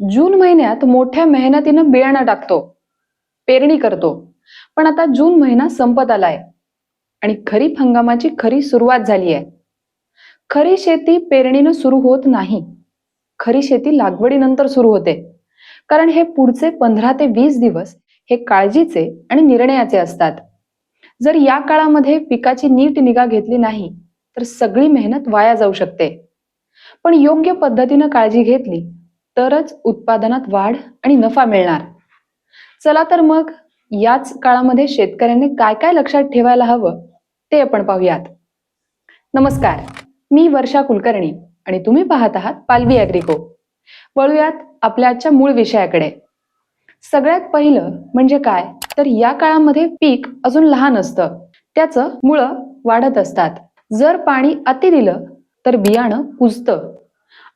जून महिन्यात मोठ्या मेहनतीनं बियाणं टाकतो पेरणी करतो. पण आता जून महिना संपत आलाय आणि खरीप हंगामाची खरी सुरुवात झाली आहे खरी शेती पेरणीनं सुरू होत नाही. खरी शेती लागवडीनंतर सुरू होते. कारण हे पुढचे पंधरा ते वीस दिवस हे काळजीचे आणि निर्णयाचे असतात. जर या काळामध्ये पिकाची नीट निगा घेतली नाही तर सगळी मेहनत वाया जाऊ शकते. पण योग्य पद्धतीनं काळजी घेतली तरच उत्पादनात वाढ आणि नफा मिळणार. चला तर मग याच काळामध्ये शेतकऱ्यांनी काय काय लक्षात ठेवायला हवं ते आपण पाहूयात. नमस्कार मी वर्षा कुलकर्णी आणि तुम्ही पाहत आहात पालवी अॅग्रिको वळूयात आपल्या आजच्या मूळ विषयाकडे. सगळ्यात पहिलं म्हणजे काय? तर या काळामध्ये पीक अजून लहान असतं. त्याचं मुळं वाढत असतात. जर पाणी अति दिलं तर बियाणं कुजतं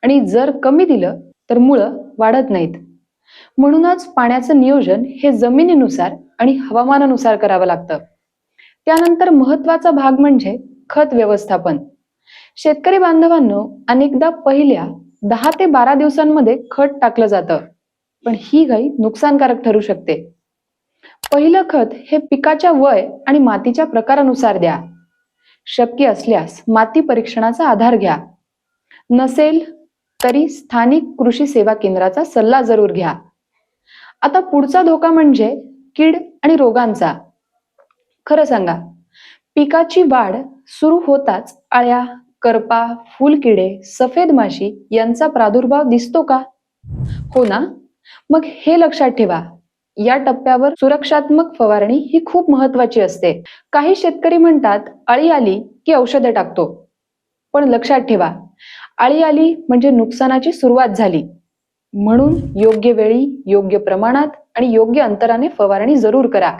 आणि जर कमी दिलं तर मुळं वाढत नाहीत. म्हणूनच पाण्याचं नियोजन हे जमिनीनुसार आणि हवामानानुसार करावं लागतं. त्यानंतर महत्त्वाचा भाग म्हणजे खत व्यवस्थापन. शेतकरी बांधवांनो अनेकदा पहिल्या दहा ते बारा दिवसांमध्ये खत टाकलं जातं पण ही घाई नुकसानकारक ठरू शकते. पहिलं खत हे पिकाच्या वय आणि मातीच्या प्रकारानुसार द्या. शक्य असल्यास माती परीक्षणाचा आधार घ्या. नसेल तरी स्थानिक कृषी सेवा केंद्राचा सल्ला जरूर घ्या. आता पुढचा धोका म्हणजे कीड आणि रोगांचा. खरं सांगा पिकाची वाढ सुरू होताच आळ्या करपा फुलकिडे सफेद माशी यांचा प्रादुर्भाव दिसतो का? हो ना? मग हे लक्षात ठेवा या टप्प्यावर सुरक्षात्मक फवारणी ही खूप महत्वाची असते. काही शेतकरी म्हणतात अळी आली की औषधे टाकतो. पण लक्षात ठेवा आळी आली म्हणजे नुकसानाची सुरुवात झाली. म्हणून योग्य वेळी योग्य प्रमाणात आणि योग्य अंतराने फवारणी जरूर करा.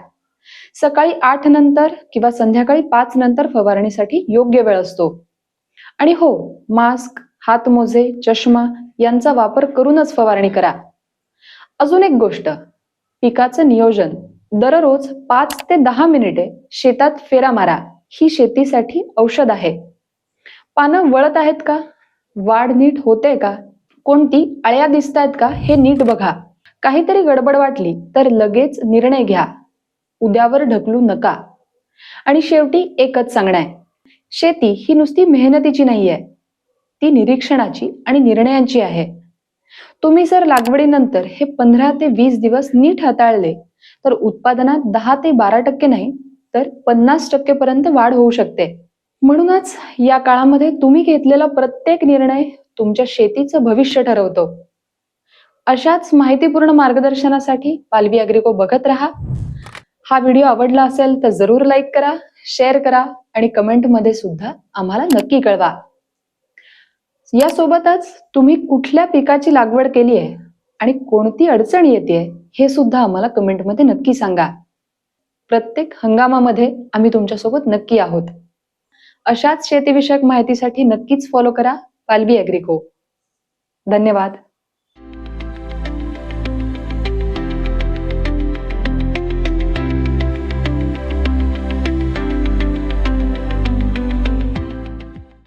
सकाळी आठ नंतर किंवा संध्याकाळी पाच नंतर फवारणीसाठी योग्य वेळ असतो. आणि हो मास्क हातमोजे चष्मा यांचा वापर करूनच फवारणी करा. अजून एक गोष्ट पिकाचं नियोजन. दररोज पाच ते दहा मिनिटे शेतात फेरा मारा. ही शेतीसाठी औषध आहे. पानं वळत आहेत का? वाढ नीट होते का? कोणती अळ्या दिसत आहेत का? हे नीट बघा. काहीतरी गडबड वाटली तर लगेच निर्णय घ्या. उद्यावर ढकलू नका. आणि शेवटी एकच सांगणं शेती ही नुसती मेहनतीची नाहीये. ती निरीक्षणाची आणि निर्णयांची आहे. तुम्ही जर लागवडीनंतर हे पंधरा ते वीस दिवस नीट हाताळले तर उत्पादनात दहा ते बारा टक्के नाही तर पन्नास टक्के पर्यंत वाढ होऊ शकते. म्हणूनच या काळामध्ये तुम्ही घेतलेला प्रत्येक निर्णय तुमच्या शेतीचं भविष्य ठरवतो. अशाच माहितीपूर्ण मार्गदर्शनासाठी पालवी अग्रिको बघत राहा. हा व्हिडिओ आवडला असेल तर जरूर लाईक करा शेअर करा आणि कमेंटमध्ये सुद्धा आम्हाला नक्की कळवा. यासोबतच तुम्ही कुठल्या पिकाची लागवड केली आहे आणि कोणती अडचण येते हे सुद्धा आम्हाला कमेंटमध्ये नक्की सांगा. प्रत्येक हंगामामध्ये आम्ही तुमच्यासोबत नक्की आहोत. अशाच शेतीविषयक माहितीसाठी नक्कीच फॉलो करा. पालवी अॅग्रिको धन्यवाद.